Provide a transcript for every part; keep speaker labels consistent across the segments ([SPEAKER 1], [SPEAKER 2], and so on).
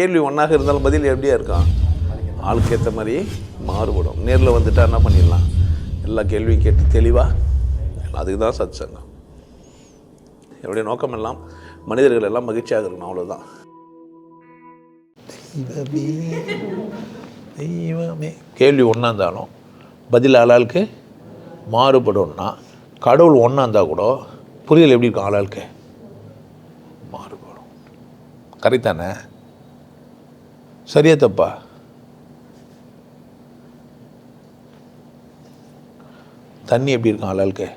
[SPEAKER 1] கேள்வி ஒன்றாக இருந்தாலும் பதில் எப்படியா இருக்கும்? ஆளுக்கு ஏற்ற மாதிரி மாறுபடும். நேரில் வந்துட்டா என்ன பண்ணிடலாம்? எல்லா கேள்வியும் கேட்டு தெளிவாக அதுக்கு தான் சத் சங்கம் என்னுடைய நோக்கம் எல்லாம் மனிதர்கள் எல்லாம் மகிழ்ச்சியாக இருக்கணும் அவ்வளோதான் தெய்வமே. கேள்வி ஒன்றா இருந்தாலும் பதில் ஆளாளுக்கு மாறுபடும்னா கடவுள் ஒன்றா இருந்தால் கூட புரிதல் எப்படி இருக்கும் ஆளாளுக்கு மாறுபடும். கரெக்ட் தானே? சரியா தப்பா? தண்ணி எப்படி இருக்கும் ஆளாளுக்கு?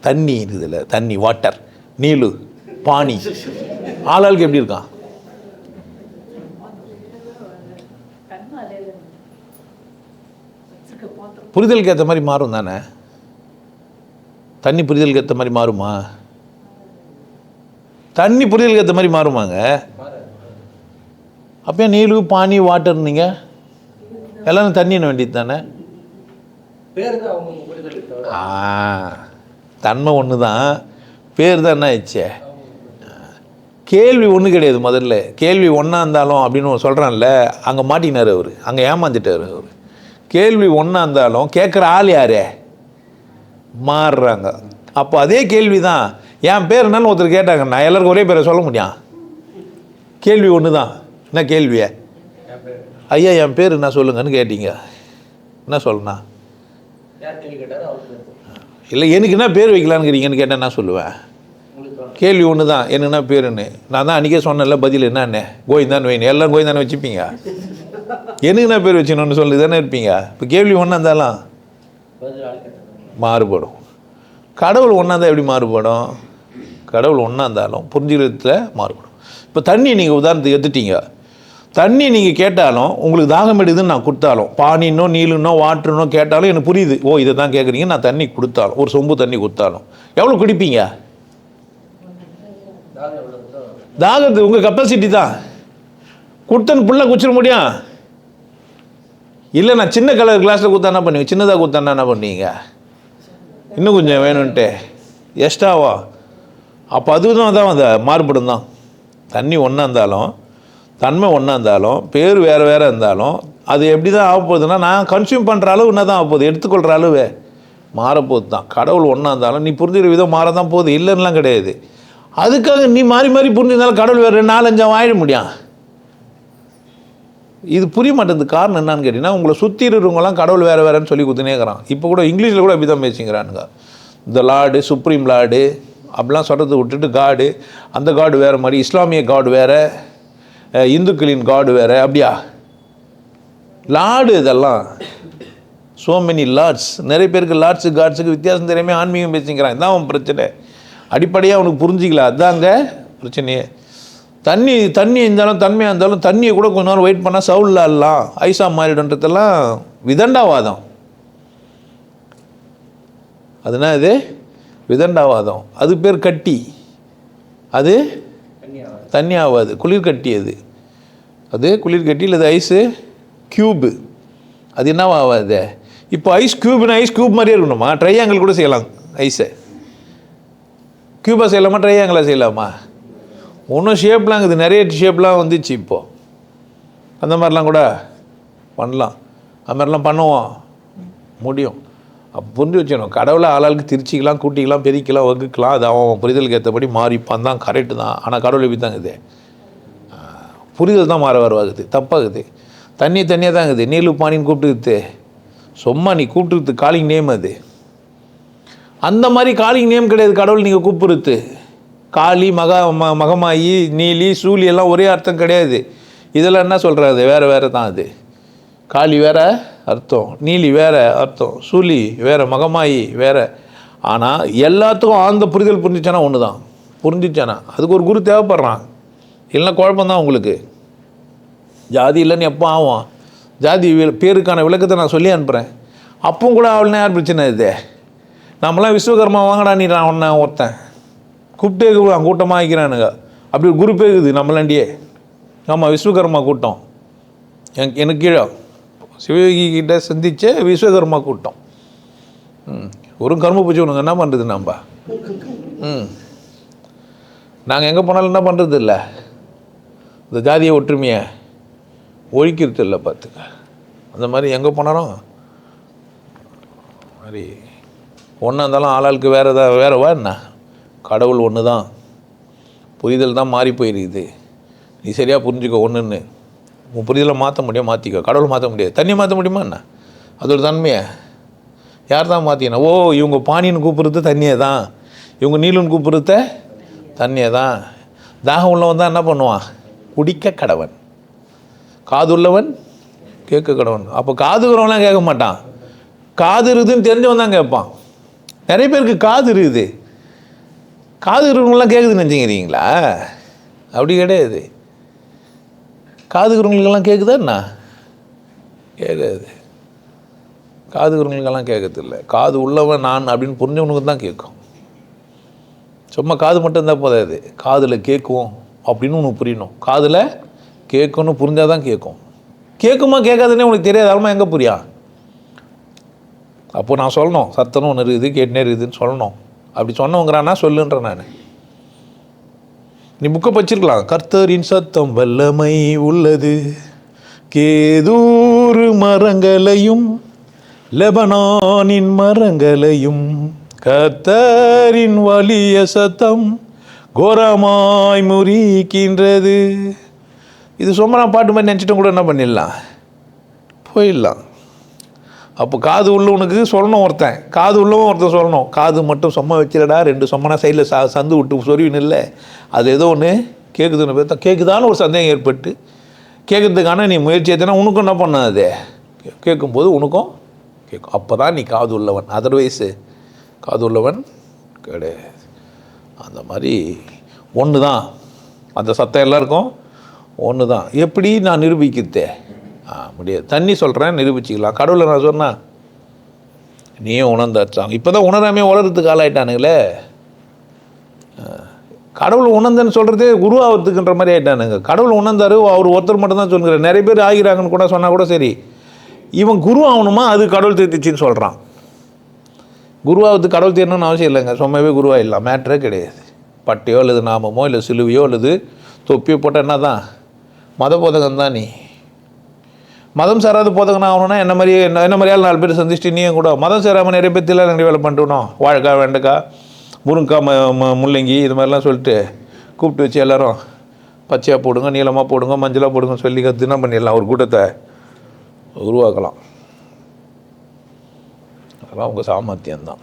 [SPEAKER 1] தண்ணி இருக்குதுல்ல தண்ணி வாட்டர் நீலு பானி ஆளாளுக்கு எப்படி இருக்கான்? புரிதலுக்கு ஏற்ற மாதிரி மாறும் தானே? தண்ணி புரிதலுக்கு ஏற்ற மாதிரி மாறுமா? தண்ணி புரிதலுக்கு ஏற்ற மாதிரி மாறுமாங்க? அப்போ நீலு பானி வாட்டர் நீங்கள் எல்லாரும் தண்ணி என்ன வேண்டியது தானே? ஆ தன்மை ஒன்று தான் பேர் தான் என்ன ஆயிடுச்சே? கேள்வி ஒன்று கிடையாது முதல்ல. கேள்வி ஒன்றா இருந்தாலும் அப்படின்னு சொல்கிறான்ல அங்கே மாட்டினார் அவர். அங்கே ஏமாந்துட்டார் அவர். கேள்வி ஒன்றா இருந்தாலும் கேட்குற ஆள் யாரே? மாறுறாங்க. அப்போ அதே கேள்வி தான் என் பேர் என்னன்னு ஒருத்தர் கேட்டாங்க. நான் எல்லாருக்கும் ஒரே பேரை சொல்ல முடியும். கேள்வி ஒன்று தான் என்ன கேள்வியே ஐயா என் பேர் என்ன சொல்லுங்கன்னு கேட்டீங்க. என்ன
[SPEAKER 2] பேர்.
[SPEAKER 1] இல்லை எனக்கு என்ன பேர் வைக்கலான்னுங்கிறீங்கன்னு கேட்டால் என்ன சொல்லுவேன். கேள்வி ஒன்று தான் எனக்கு என்ன பேருன்னு. நான் தான் அன்றைக்கே சொன்னேன்ல பதில் என்னன்னு. கோவிந்தான் வைன்னு. எல்லோரும் கோவிந்தானே வச்சுப்பீங்க? எனக்கு என்ன பேர் வச்சுக்கணும்னு சொல்லி தானே இருப்பீங்க? இப்போ கேள்வி ஒன்றா இருந்தாலும் மாறுபடும். கடவுள் ஒன்றா இருந்தால் எப்படி மாறுபடும்? கடவுள் ஒன்றா இருந்தாலும் புரிஞ்சுக்கிறதுல மாறுபடும். இப்போ தண்ணி நீங்கள் உதாரணத்துக்கு எடுத்துட்டீங்க. தண்ணி நீங்கள் கேட்டாலும் உங்களுக்கு தாகம் எடுதுன்னு நான் கொடுத்தாலும் பானின்னோ நீலுன்னோ வாட்டர்னோ கேட்டாலும் எனக்கு புரியுது. ஓ இதை தான் கேட்குறீங்க நான் தண்ணி கொடுத்தாலும் ஒரு சொம்பு தண்ணி கொடுத்தாலும். எவ்வளோ குடிப்பீங்க? தாகத்து உங்கள் கெப்பாசிட்டி தான். கொடுத்தன்னு புள்ள குச்சிட முடியும். இல்லை நான் சின்ன கலர் கிளாஸில் கொடுத்தா என்ன பண்ணுவீங்க? சின்னதாக கொடுத்தா என்ன பண்ணுவீங்க? இன்னும் கொஞ்சம் வேணும்ன்ட்டு. எக்ஸ்ட்ராவா அப்போ அதுவும் தான் அந்த மாறுபடும் தான். தண்ணி ஒன்றா இருந்தாலும் தன்மை ஒன்றா இருந்தாலும் பேர் வேறு வேறு இருந்தாலும் அது எப்படி தான் ஆக போகுதுன்னா நான் கன்சியூம் பண்ணுற அளவு என்ன தான் ஆக போகுது. எடுத்துக்கொள்கிற அளவு மாறப்போகுது தான் கடவுள் ஒன்றா இருந்தாலும் நீ புரிஞ்சுக்கிற விதம் மாற தான் போகுது. இல்லைன்னுலாம் கிடையாது. அதுக்காக நீ மாறி மாறி புரிஞ்சிருந்தாலும் கடவுள் வேறு நாலஞ்சாம் ஆயிட முடியும். இது புரிய மாட்டேங்குது. காரணம் என்னன்னு கேட்டிங்கன்னா உங்களை சுற்றி இருக்கிறவங்களாம் கடவுள் வேறு வேறுன்னு சொல்லி கொடுத்துனே இருக்கிறான். இப்போ கூட இங்கிலீஷில் கூட அப்படி தான் பேசிக்கிறானுங்க. இந்த லார்டு சுப்ரீம் லார்டு அப்படிலாம் சொல்கிறத விட்டுட்டு காடு அந்த காடு வேறு மாதிரி இஸ்லாமிய காடு வேறு இந்துக்களின் காடு வேறு அப்படியா? லார்டு இதெல்லாம். ஸோ மெனி லார்ட்ஸ் நிறைய பேருக்கு லார்ட்ஸு காட்ஸுக்கு வித்தியாசம் தெரியாமல் ஆன்மீகம் பேசிக்கிறான். இதான் அவன் பிரச்சனை. அடிப்படையாக அவனுக்கு புரிஞ்சிக்கல. அதாங்க பிரச்சனையே. தண்ணி தண்ணி இருந்தாலும் தன்மையாக இருந்தாலும் தண்ணியை கூட கொஞ்ச நேரம் வெயிட் பண்ணால் சவுலில் ஆடலாம் ஐசா மாறிடுன்றதெல்லாம் விதண்டாவாதம். அதுனா இது? விதண்டாவாதம். அது பேர் கட்டி. அது
[SPEAKER 2] தண்ணி ஆகாது
[SPEAKER 1] தண்ணி ஆகாது குளிர் கட்டி அது அது குளிர் கட்டி இல்லை ஐஸு? க்யூபு. அது என்னவா ஆகாது இப்போ ஐஸ் க்யூப்னா ஐஸ் க்யூப் மாதிரியே இருக்கணுமா? ட்ரையாங்கிள் கூட செய்யலாம் ஐஸை. க்யூபாக செய்யலாமா ட்ரையாங்கிளாக செய்யலாமா? ஒன்றும் ஷேப்லாம் இருக்குது. நிறைய ஷேப்லாம் வந்துச்சு இப்போது அந்த மாதிரிலாம் கூட பண்ணலாம். அது மாதிரிலாம் பண்ணுவோம். முடியும். புரிஞ்சு வச்சுக்கணும். கடவுளை ஆளாளுக்கு திருச்சிக்கலாம் கூட்டிக்கலாம் பெருக்கலாம் வகுக்கலாம். அது அவன் புரிதலுக்கு ஏற்றபடி மாறிப்பான் தான் கரெக்டு தான். ஆனால் கடவுள் எப்படி தாங்க இருக்குது. புரிதல் தான் மாற வரவாகுது. தப்பாகுது. தண்ணி தண்ணியாக தான் இருக்குது. நீலு பானின்னு கூப்பிட்டுக்குது சும்மா நீ கூப்பிட்டுருது காலிங் நேம் அது. அந்த மாதிரி காலிங் நேம் கிடையாது கடவுள் நீங்கள் கூப்பிடுறது. காளி மகா ம மகமாயி நீலி சூலி எல்லாம் ஒரே அர்த்தம் கிடையாது. இதெல்லாம் என்ன சொல்கிறது வேறு வேறு தான் அது. காளி வேறு அர்த்தம். நீலி வேறு அர்த்தம். சூலி வேறு மகமாயி வேறு. ஆனால் எல்லாத்துக்கும் ஆழ்ந்த புரிதல் புரிஞ்சிச்சானா ஒன்று தான் புரிஞ்சிச்சானா. அதுக்கு ஒரு குரு தேவைப்படுறான். இல்லைன்னா குழப்பந்தான் உங்களுக்கு. ஜாதி இல்லைன்னு எப்போ ஆகும் ஜாதி வி- பேருக்கான விளக்கத்தை நான் சொல்லி அனுப்புகிறேன் அப்பவும் கூட அவள்னா யார் பிரச்சனை இது? நம்மளாம் விஸ்வகர்மா வாங்கடா நீ நான் ஒன்ன ஒருத்தன். கூப்பிட்டே கூப்பிடுவான் கூட்டமாக ஆகிக்கிறானுங்க அப்படி ஒரு குரூப்பே இருக்குது நம்மளாண்டியே. ஆமாம் விஸ்வகர்மா கூட்டம். எனக்கு எனக்கு கீழே. சிவயோகி கிட்ட சந்தித்த விஸ்வகர்மா கூட்டம். ம். ஒரு கர்ம பூஜை உனக்கு என்ன பண்ணுறது நம்ம? ம். நாங்கள் எங்கே போனாலும் என்ன பண்ணுறது இல்லை? இந்த ஜாதிய ஒற்றுமையை ஒழிக்கிறது இல்லை பார்த்துக்க. அந்த மாதிரி எங்கே போனாலும் மாதிரி ஒன்றா இருந்தாலும் ஆளாளுக்கு வேறு ஏதாவது வேறவா என்ன? கடவுள் ஒன்று தான் புரிதல் தான் மாறி போயிருக்குது. நீ சரியாக புரிஞ்சுக்கோ ஒன்றுன்னு உன் புரிதலை மாற்ற முடியும்? மாற்றிக்கோ கடவுள் மாற்ற முடியாது. தண்ணியை மாற்ற முடியுமா என்ன? அதோட தன்மையை. யார் தான் மாற்றிக்கணும் ஓ இவங்க பானின்னு கூப்பிட்றது தண்ணியை தான் இவங்க நீலுன்னு கூப்பிட்றத தண்ணியை தான் தாகம் உள்ளவன் தான் என்ன பண்ணுவான்? குடிக்க கடவன். காது உள்ளவன் கேட்க கடவன். அப்போ காது இருக்கிறவன்லாம் கேட்க மாட்டான். காது இருக்குதுன்னு தெரிஞ்சவன் தான் கேட்பான். நிறைய பேருக்கு காது இருக்குது. காது இருக்கிறவங்களாம் கேட்குதுன்னு நினச்சிக்கிறீங்களா? அப்படி கிடையாது. காது கேட்குதா என்ன? கேட்காது காது கேட்கறதில்ல காது உள்ளவன் நான் அப்படின்னு புரிஞ்சவனுக்கு தான் கேட்கும் சும்மா காது மட்டும் இருந்தால் போதாது காதில் கேட்கும் அப்படின்னு உனக்கு புரியணும். காதில் கேட்கணும் புரிஞ்சால் தான் கேட்கும் கேட்குமா கேட்காதுன்னே உனக்கு தெரியாது. அவ்வளோ எங்கே புரியா? அப்போ நான் சொல்லணும். சத்தனும் ஒன்று இருக்குது கேட்டுனே இருக்குதுன்னு சொல்லணும். அப்படி சொன்னவங்கிறானா சொல்லுன்றேன் நான். நீ புக்கை படிச்சிருக்கலாம். கர்த்தரின் சத்தம் வல்லமை உள்ளது. கேதூரு மரங்களையும் லெபனானின் மரங்களையும் கர்த்தரின் வலிய சத்தம் கோரமாய் முறிக்கின்றது. இது சும்மா நான் பாட்டு மாதிரி நினச்சிட்டும் கூட என்ன பண்ணிடலாம்? போயிடலாம். அப்போ காது உள்ளவனுக்கு சொல்லணும் ஒருத்தன். காது உள்ளவன் ஒருத்தன் சொல்லணும். காது மட்டும் சும்மா வச்சிடடா ரெண்டு சொம்மனா சைடில் ச சந்து விட்டு சொருவின்னு இல்லை. அது ஏதோ ஒன்று கேட்குதுன்னு பார்த்தா. கேட்குதான்னு ஒரு சந்தேகம் ஏற்பட்டு கேட்குறதுக்கான நீ முயற்சி எடுத்தனா உனக்கும் என்ன பண்ணாது கேட்கும்போது உனக்கும் கேட்கும் அப்போ தான் நீ காது உள்ளவன். அதர்வைஸு காது உள்ளவன் கிடையாது. அந்த மாதிரி ஒன்று தான் அந்த சத்தம் எல்லாருக்கும் ஒன்று தான் எப்படி நான் நிரூபிக்கிறதே? முடியாது. தண்ணி சொல்கிறேன் நிரூபிச்சிக்கலாம். கடவுளை நான் சொன்னேன் நீயும் உணர்ந்தாச்சாங்க இப்போ தான் உணராமே உலரத்துக்கு ஆளாயிட்டானுங்களே. கடவுள் உணர்ந்தேன்னு சொல்கிறதே குருவாகிறதுக்குன்ற மாதிரி ஆகிட்டானுங்க கடவுள் உணர்ந்தாரு அவர் ஒருத்தர் மட்டும் தான் நிறைய பேர் ஆகிறாங்கன்னு கூட சொன்னால் கூட சரி. இவன் குரு ஆகணுமா அது கடவுள் திருத்திச்சின்னு சொல்கிறான் குருவாவது கடவுள் தேரணும்னு அவசியம் இல்லைங்க. சும்மாவே குருவாயிடலாம் மேட்ரே கிடையாது. பட்டையோ அல்லது நாமமோ இல்லை சிலுவையோ அல்லது தொப்பியோ போட்டால் என்ன தான் மத போதகம் தான் நீ. மதம் சாராத போதகனா ஆகணும்னா என்ன மாதிரி என்ன என்ன மாதிரியால் நாலு பேர் சந்திச்சுட்டு நீயும் கூட. மதம் சேராமல் நிறைய பேர் தில்லை நிறைய வேலை பண்ணிட்டுனோம் வாழைக்காய் வெண்டைக்காய் முருங்கைக்காய் ம ம முள்ளங்கி இது மாதிரிலாம் சொல்லிட்டு கூப்பிட்டு வச்சு எல்லோரும் பச்சையாக போடுங்க நீளமாக போடுங்க மஞ்சளாக போடுங்கன்னு சொல்லி கற்றுனா பண்ணிடலாம் ஒரு கூட்டத்தை உருவாக்கலாம். அதெல்லாம் உங்கள் சாமர்த்தியம்தான்.